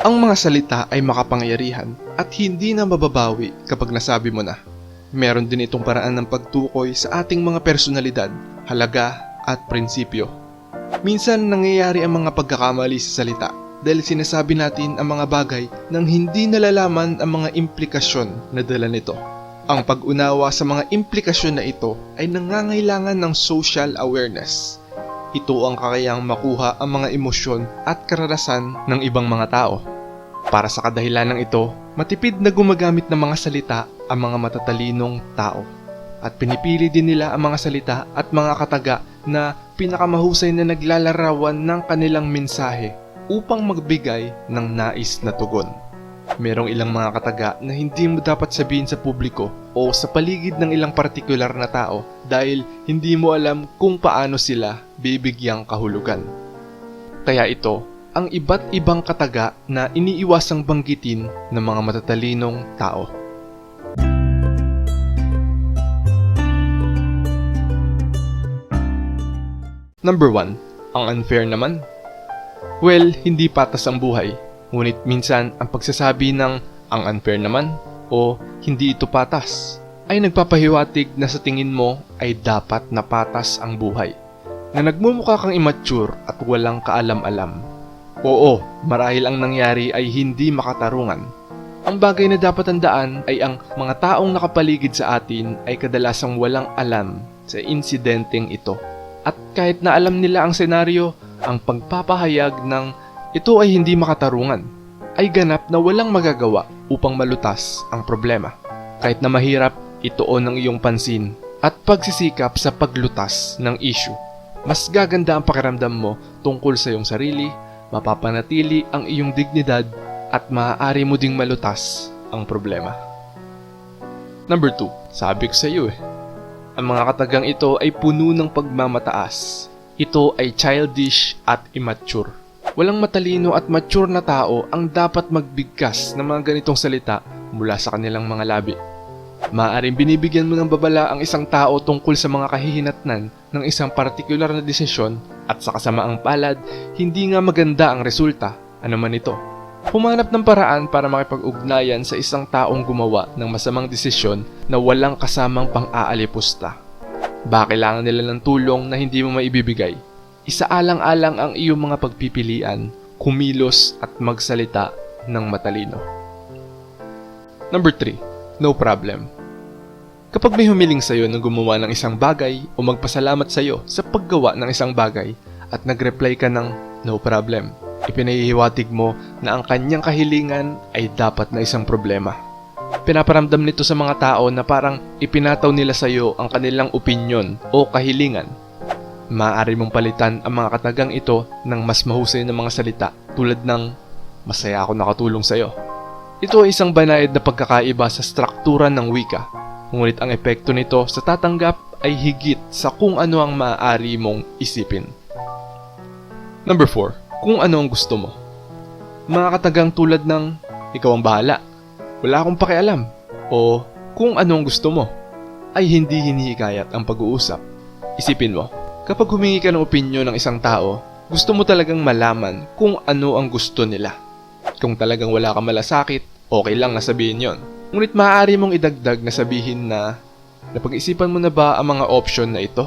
Ang mga salita ay makapangyarihan at hindi na mababawi kapag nasabi mo na. Meron din itong paraan ng pagtukoy sa ating mga personalidad, halaga at prinsipyo. Minsan nangyayari ang mga pagkakamali sa salita dahil sinasabi natin ang mga bagay nang hindi nalalaman ang mga implikasyon na dala nito. Ang pag-unawa sa mga implikasyon na ito ay nangangailangan ng social awareness. Ito ang kakayang makuha ang mga emosyon at karanasan ng ibang mga tao. Para sa kadahilan ng ito, matipid na gumagamit ng mga salita ang mga matatalinong tao. At pinipili din nila ang mga salita at mga kataga na pinakamahusay na naglalarawan ng kanilang mensahe upang magbigay ng nais na tugon. Merong ilang mga kataga na hindi mo dapat sabihin sa publiko o sa paligid ng ilang partikular na tao dahil hindi mo alam kung paano sila bibigyang kahulugan. Kaya ito, ang iba't ibang kataga na iniiwasang banggitin ng mga matatalinong tao. Number 1. Ang unfair naman. Well, hindi patas ang buhay. Ngunit minsan ang pagsasabi ng ang unfair naman o hindi ito patas ay nagpapahiwatig na sa tingin mo ay dapat na patas ang buhay. Na nagmumukha kang immature at walang kaalam-alam. Oo, marahil ang nangyari ay hindi makatarungan. Ang bagay na dapat tandaan ay ang mga taong nakapaligid sa atin ay kadalasang walang alam sa insidenteng ito. At kahit na alam nila ang senaryo, ang pagpapahayag ng ito ay hindi makatarungan ay ganap na walang magagawa upang malutas ang problema. Kahit na mahirap, ituon ang iyong pansin at pagsisikap sa paglutas ng issue. Mas gaganda ang pakiramdam mo tungkol sa iyong sarili, mapapanatili ang iyong dignidad at maaari mo ding malutas ang problema. Number 2, sabi ko sa iyo eh. Ang mga katagang ito ay puno ng pagmamataas. Ito ay childish at immature. Walang matalino at mature na tao ang dapat magbigkas ng mga ganitong salita mula sa kanilang mga labi. Maaaring binibigyan mo ng babala ang isang tao tungkol sa mga kahihinatnan ng isang partikular na desisyon at sa kasamaang palad, hindi nga maganda ang resulta, ano man ito. Humanap ng paraan para makipag-ugnayan sa isang taong gumawa ng masamang desisyon na walang kasamang pang-aalipusta. Ba kailangan nila ng tulong na hindi mo maibibigay? Isaalang-alang ang iyong mga pagpipilian, kumilos at magsalita ng matalino. Number 3. No problem. Kapag may humiling sa'yo na gumawa ng isang bagay o magpasalamat sa'yo sa paggawa ng isang bagay at nag-reply ka ng no problem, ipinahihiwatig mo na ang kanyang kahilingan ay dapat na isang problema. Pinaparamdam nito sa mga tao na parang ipinataw nila sa iyo ang kanilang opinyon o kahilingan. Maaari mong palitan ang mga katagang ito ng mas mahusay na mga salita tulad ng masaya ako nakatulong sa iyo. Ito ay isang banayad na pagkakaiba sa struktura ng wika. Ngunit ang epekto nito sa tatanggap ay higit sa kung ano ang maaari mong isipin. Number 4. Kung ano ang gusto mo. Mga katagang tulad ng ikaw ang bahala, wala akong pakialam, o kung ano ang gusto mo, ay hindi hinihikayat ang pag-uusap. Isipin mo, kapag humingi ka ng opinyon ng isang tao, gusto mo talagang malaman kung ano ang gusto nila. Kung talagang wala ka malasakit, okay lang na sabihin yon. Ngunit maaari mong idagdag na sabihin na napag-isipan mo na ba ang mga option na ito?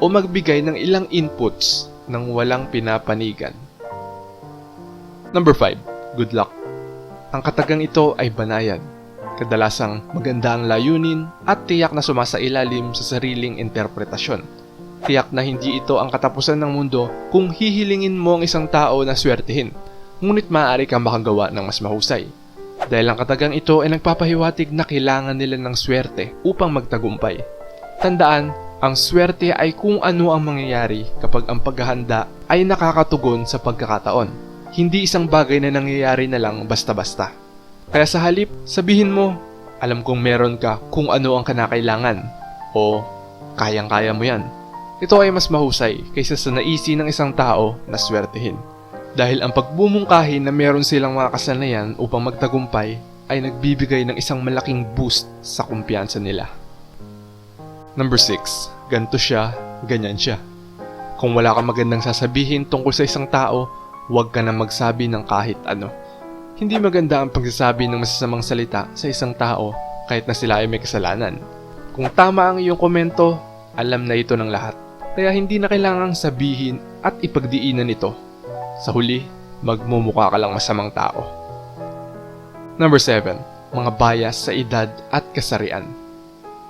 O magbigay ng ilang inputs nang walang pinapanigan. Number 5. Good luck. Ang katagang ito ay banayad. Kadalasang maganda ang layunin at tiyak na sumasailalim sa sariling interpretasyon. Tiyak na hindi ito ang katapusan ng mundo kung hihilingin mo ang isang tao na swertihin. Ngunit maaari kang makagawa ng mas mahusay. Dahil ang katagang ito ay nagpapahiwatig na kailangan nila ng swerte upang magtagumpay. Tandaan, ang swerte ay kung ano ang mangyayari kapag ang paghahanda ay nakakatugon sa pagkakataon. Hindi isang bagay na nangyayari na lang basta-basta. Kaya sa halip, sabihin mo, alam kong meron ka kung ano ang kanakailangan. O, kayang-kaya mo yan. Ito ay mas mahusay kaysa sa naisi ng isang tao na swertehin. Dahil ang pagbumungkahi na meron silang mga kasanayan upang magtagumpay ay nagbibigay ng isang malaking boost sa kumpiyansa nila. Number 6. ganto siya, ganyan siya. Kung wala kang magandang sasabihin tungkol sa isang tao, huwag ka na magsabi ng kahit ano. Hindi maganda ang pagsasabi ng masasamang salita sa isang tao kahit na sila ay may kasalanan. Kung tama ang iyong komento, alam na ito ng lahat. Kaya hindi na kailangang sabihin at ipagdiinan ito. Sa huli, magmumukha ka lang masamang tao. Number 7. Mga bias sa edad at kasarian.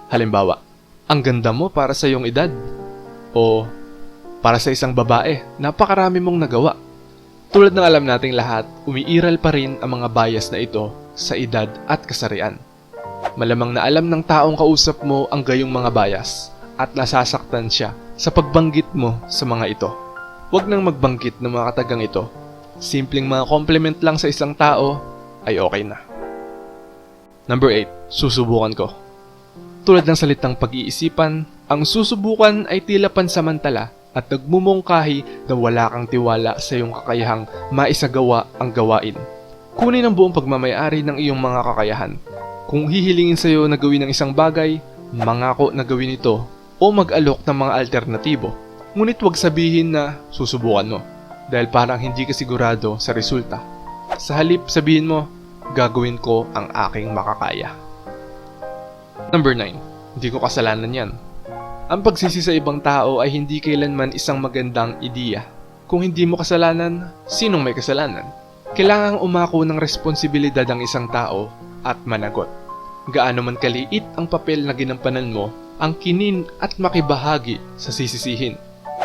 Halimbawa, ang ganda mo para sa iyong edad. O para sa isang babae, napakarami mong nagawa. Tulad ng alam nating lahat, umiiral pa rin ang mga bias na ito sa edad at kasarian. Malamang na alam ng taong kausap mo ang gayong mga bias at nasasaktan siya sa pagbanggit mo sa mga ito. Huwag nang magbanggit ng mga katagang ito. Simpleng mga compliment lang sa isang tao ay okay na. Number 8. Susubukan ko. Tulad ng salitang pag-iisipan, ang susubukan ay tila pansamantala at nagmumungkahi na wala kang tiwala sa iyong kakayahang maisagawa ang gawain. Kunin ang buong pagmamayari ng iyong mga kakayahan. Kung hihilingin sa iyo na gawin ang isang bagay, mangako na gawin ito o mag-alok ng mga alternatibo. Ngunit huwag sabihin na susubukan mo dahil parang hindi ka sigurado sa resulta. Sa halip sabihin mo, gagawin ko ang aking makakaya. Number 9. Hindi ko kasalanan yan. Ang pagsisi sa ibang tao ay hindi kailanman isang magandang ideya. Kung hindi mo kasalanan, sinong may kasalanan? Kailangang umako ng responsibilidad ang isang tao at managot. Gaano man kaliit ang papel na ginampanan mo, ang kinin at makibahagi sa sisisihin.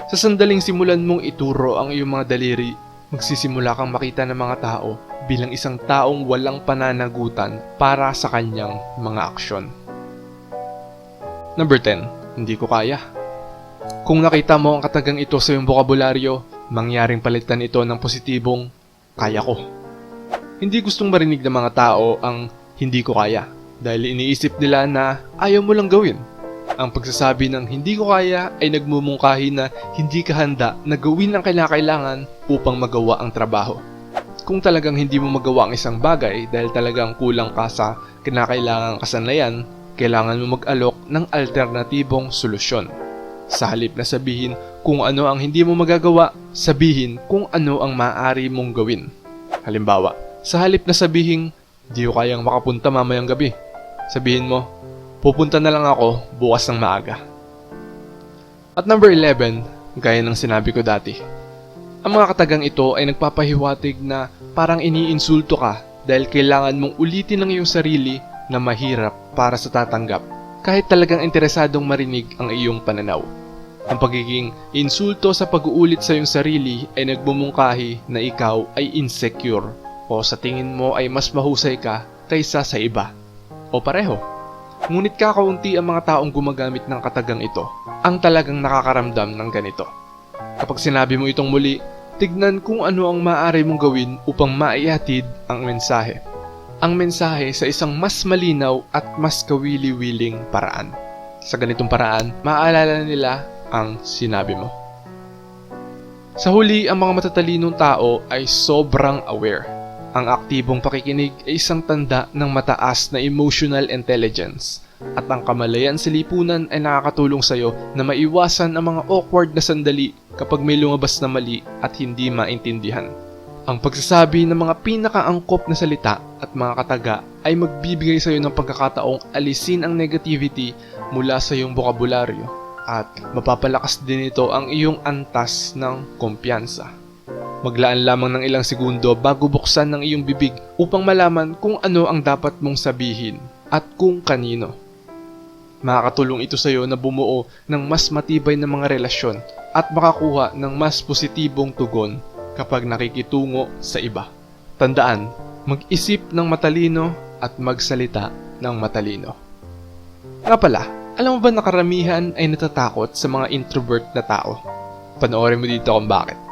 Sa sandaling simulan mong ituro ang iyong mga daliri, magsisimula kang makita ng mga tao bilang isang taong walang pananagutan para sa kanyang mga aksyon. Number 10. Hindi ko kaya. Kung nakita mo ang katagang ito sa iyong bokabularyo, mangyaring palitan ito ng positibong kaya ko. Hindi gustong marinig ng mga tao ang hindi ko kaya dahil iniisip nila na ayaw mo lang gawin. Ang pagsasabi ng hindi ko kaya ay nagmumungkahi na hindi ka handa na gawin ang kailangan upang magawa ang trabaho. Kung talagang hindi mo magawa ang isang bagay dahil talagang kulang ka sa kinakailangang kasanayan, kailangan mo mag-alok ng alternatibong solusyon. Sa halip na sabihin kung ano ang hindi mo magagawa, sabihin kung ano ang maaari mong gawin. Halimbawa, sa halip na sabihin, di ko kayang makapunta mamayang gabi. Sabihin mo, pupunta na lang ako bukas ng maaga. At number 11, gaya ng sinabi ko dati, ang mga katagang ito ay nagpapahiwatig na parang iniinsulto ka dahil kailangan mong ulitin ang iyong sarili na mahirap para sa tatanggap kahit talagang interesadong marinig ang iyong pananaw. Ang pagiging insulto sa pag-uulit sa iyong sarili ay nagbumungkahi na ikaw ay insecure o sa tingin mo ay mas mahusay ka kaysa sa iba. O pareho. Ngunit kakaunti ang mga taong gumagamit ng katagang ito ang talagang nakakaramdam ng ganito. Kapag sinabi mo itong muli, tignan kung ano ang maaari mong gawin upang maihatid ang mensahe. Ang mensahe sa isang mas malinaw at mas kawili-wiling paraan. Sa ganitong paraan, maaalala nila ang sinabi mo. Sa huli, ang mga matatalinong tao ay sobrang aware. Ang aktibong pakikinig ay isang tanda ng mataas na emotional intelligence at ang kamalayan sa lipunan ay nakakatulong sa iyo na maiwasan ang mga awkward na sandali kapag may lumabas na mali at hindi maintindihan. Ang pagsasabi ng mga pinakaangkop na salita at mga kataga ay magbibigay sa iyo ng pagkakataong alisin ang negativity mula sa iyong bokabularyo at mapapalakas din ito ang iyong antas ng kumpiyansa. Maglaan lamang ng ilang segundo bago buksan ng iyong bibig upang malaman kung ano ang dapat mong sabihin at kung kanino. Makakatulong ito sa iyo na bumuo ng mas matibay na mga relasyon at makakuha ng mas positibong tugon kapag nakikitungo sa iba. Tandaan, mag-isip ng matalino at magsalita ng matalino. Nga pala, alam mo ba na karamihan ay natatakot sa mga introvert na tao? Panoorin mo dito kung bakit.